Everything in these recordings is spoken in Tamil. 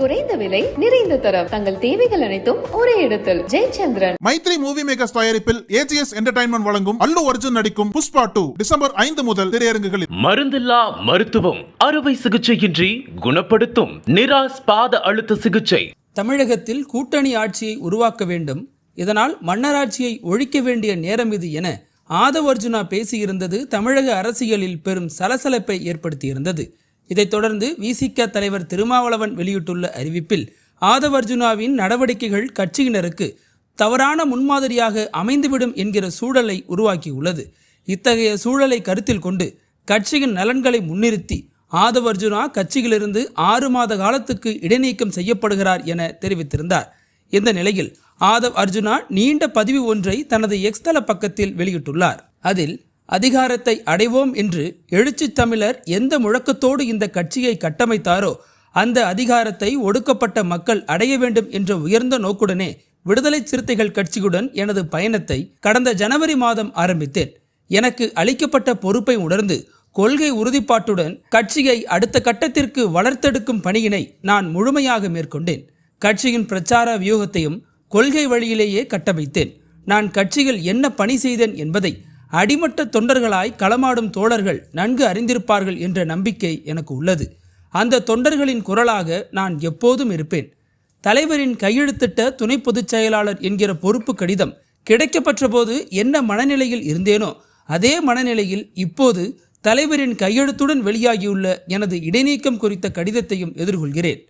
குறைந்த விலை நிறைந்த தரம். தங்கள் தேவைகள் அனைத்தும் ஒரே இடத்தில். ஜெயச்சந்திரன். மைத்ரி மூவி மேக்கர்ஸ் தயாரிப்பில் ஏஜிஎஸ் என்டர்டைன்மெண்ட் வழங்கும் அல்லு அர்ஜுன் நடிக்கும் புஷ்பா டூ டிசம்பர் ஐந்து முதல் திரையரங்குகளில். மருந்தில்லா மருத்துவம் அறுவை சிகிச்சையின்றி குணப்படுத்தும் நிராஸ் பாத அழுத்த சிகிச்சை. தமிழகத்தில் கூட்டணி ஆட்சியை உருவாக்க வேண்டும். இதனால் மன்னராட்சியை ஒழிக்க வேண்டிய நேரம் இது என ஆதவ் அர்ஜுனா பேசியிருந்தது தமிழக அரசியலில் பெரும் சலசலப்பை ஏற்படுத்தியிருந்தது. இதைத் தொடர்ந்து விசிக தலைவர் திருமாவளவன் வெளியிட்டுள்ள அறிவிப்பில் ஆதவ அர்ஜுனாவின் நடவடிக்கைகள் கட்சியினருக்கு தவறான முன்மாதிரியாக அமைந்துவிடும் என்கிற சூழலை உருவாக்கியுள்ளது. இத்தகைய சூழலை கருத்தில் கொண்டு கட்சியின் நலன்களை முன்னிறுத்தி ஆதவ அர்ஜுனா கட்சியிலிருந்து ஆறு மாத காலத்துக்கு இடைநீக்கம் செய்யப்படுகிறார் என தெரிவித்திருந்தார். இந்த நிலையில் ஆதவ் அர்ஜுனா நீண்ட பதிவு ஒன்றை தனது எக்ஸ்தல பக்கத்தில் வெளியிட்டுள்ளார். அதில் அதிகாரத்தை அடைவோம் என்று எழுச்சி தமிழர் எந்த முழக்கத்தோடு இந்த கட்சியை கட்டமைத்தாரோ அந்த அதிகாரத்தை ஒடுக்கப்பட்ட மக்கள் அடைய வேண்டும் என்ற உயர்ந்த நோக்குடனே விடுதலை சிறுத்தைகள் கட்சியுடன் எனது பயணத்தை கடந்த ஜனவரி மாதம் ஆரம்பித்தேன். எனக்கு அளிக்கப்பட்ட பொறுப்பை உணர்ந்து கொள்கை உறுதிப்பாட்டுடன் கட்சியை அடுத்த கட்டத்திற்கு வளர்த்தெடுக்கும் பணியினை நான் முழுமையாக மேற்கொண்டேன். கட்சியின் பிரச்சார வியூகத்தையும் கொள்கை வழியிலேயே கட்டமைத்தேன். நான் கட்சியில் என்ன பணி செய்தேன் என்பதை அடிமட்ட தொண்டர்களாய் களமாடும் தோழர்கள் நன்கு அறிந்திருப்பார்கள் என்ற நம்பிக்கை எனக்கு உள்ளது. அந்த தொண்டர்களின் குரலாக நான் எப்போதும் இருப்பேன். தலைவரின் கையெழுத்திட்ட துணை பொதுச் செயலாளர் என்கிற பொறுப்பு கடிதம் கிடைக்கப்பெற்ற போது என்ன மனநிலையில் இருந்தேனோ அதே மனநிலையில் இப்போது தலைவரின் கையெழுத்துடன் வெளியாகியுள்ள எனது இடைநீக்கம் குறித்த கடிதத்தையும் எதிர்கொள்கிறேன்.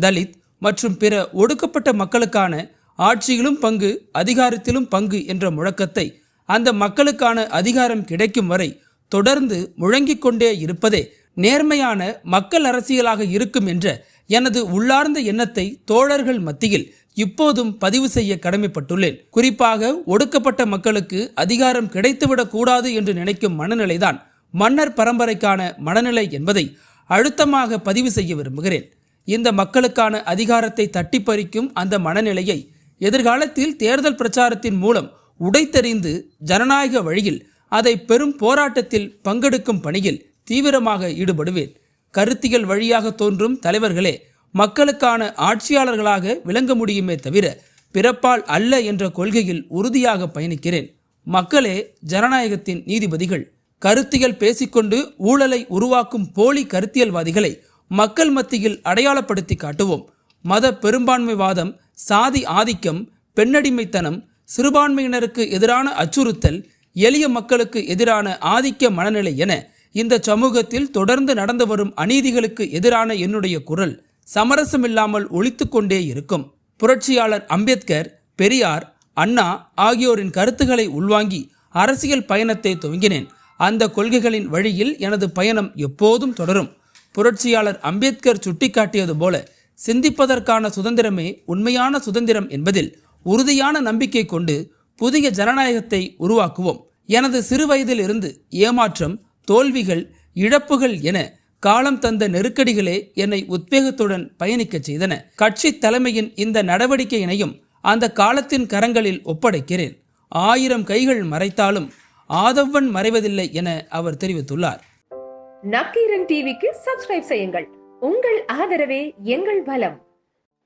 தலித் மற்றும் பிற ஒடுக்கப்பட்ட மக்களுக்கான ஆட்சியிலும் பங்கு அதிகாரத்திலும் பங்கு என்ற முழக்கத்தை அந்த மக்களுக்கான அதிகாரம் கிடைக்கும் வரை தொடர்ந்து முழங்கிக் கொண்டே இருப்பதே நேர்மையான மக்கள் அரசியலாக இருக்கும் என்ற எனது உள்ளார்ந்த எண்ணத்தை தோழர்கள் மத்தியில் இப்போதும் பதிவு செய்ய கடமைப்பட்டுள்ளேன். குறிப்பாக ஒடுக்கப்பட்ட மக்களுக்கு அதிகாரம் கிடைத்துவிடக் கூடாது என்று நினைக்கும் மனநிலைதான் மன்னர் பரம்பரைக்கான மனநிலை என்பதை அழுத்தமாக பதிவு செய்ய விரும்புகிறேன். இந்த மக்களுக்கான அதிகாரத்தை தட்டி பறிக்கும் அந்த மனநிலையை எதிர்காலத்தில் தேர்தல் பிரச்சாரத்தின் மூலம் உடைத்தெறிந்து ஜனநாயக வழியில் அதை பெரும் போராட்டத்தில் பங்கெடுக்கும் பணியில் தீவிரமாக ஈடுபடுவேன். கருத்தியல் வழியாக தோன்றும் தலைவர்களே மக்களுக்கான ஆட்சியாளர்களாக விளங்க முடியுமே தவிர பிறப்பால் அல்ல என்ற கொள்கையில் உறுதியாக பயணிக்கிறேன். மக்களே ஜனநாயகத்தின் நீதிபதிகள் கருத்தியல் பேசிக்கொண்டு ஊழலை உருவாக்கும் போலி கருத்தியல்வாதிகளை மக்கள் மத்தியில் அடையாளப்படுத்தி காட்டுவோம். மத பெரும்பான்மைவாதம் சாதி ஆதிக்கம் பெண்ணடிமைத்தனம் சிறுபான்மையினருக்கு எதிரான அச்சுறுத்தல் எளிய மக்களுக்கு எதிரான ஆதிக்க மனநிலை என இந்த சமூகத்தில் தொடர்ந்து நடந்து வரும் அநீதிகளுக்கு எதிரான என்னுடைய குரல் சமரசமில்லாமல் ஒழித்து கொண்டே இருக்கும். புரட்சியாளர் அம்பேத்கர் பெரியார் அண்ணா ஆகியோரின் கருத்துக்களை உள்வாங்கி அரசியல் பயணத்தை துவங்கினேன். அந்த கொள்கைகளின் வழியில் எனது பயணம் எப்போதும் தொடரும். புரட்சியாளர் அம்பேத்கர் சுட்டிக்காட்டியது போல சிந்திப்பதற்கான சுதந்திரமே உண்மையான சுதந்திரம் என்பதில் உறுதியான நம்பிக்கை கொண்டு புதிய ஜனநாயகத்தை உருவாக்குவோம். எனது சிறுவயதில் இருந்து ஏமாற்றம் தோல்விகள் இழப்புகள் என காலம் தந்த நெருக்கடிகளே என்னை உத்வேகத்துடன் பயணிக்கச் செய்தன. கட்சி தலைமையின் இந்த நடவடிக்கையினையும் அந்த காலத்தின் கரங்களில் ஒப்படைக்கிறேன். ஆயிரம் கைகள் மறைத்தாலும் ஆதவன் மறைவதில்லை என அவர் தெரிவித்துள்ளார். நக்கீரன் டிவிக்கு சப்ஸ்கிரைப் செய்யுங்கள். உங்கள் ஆதரவே எங்கள் பலம்.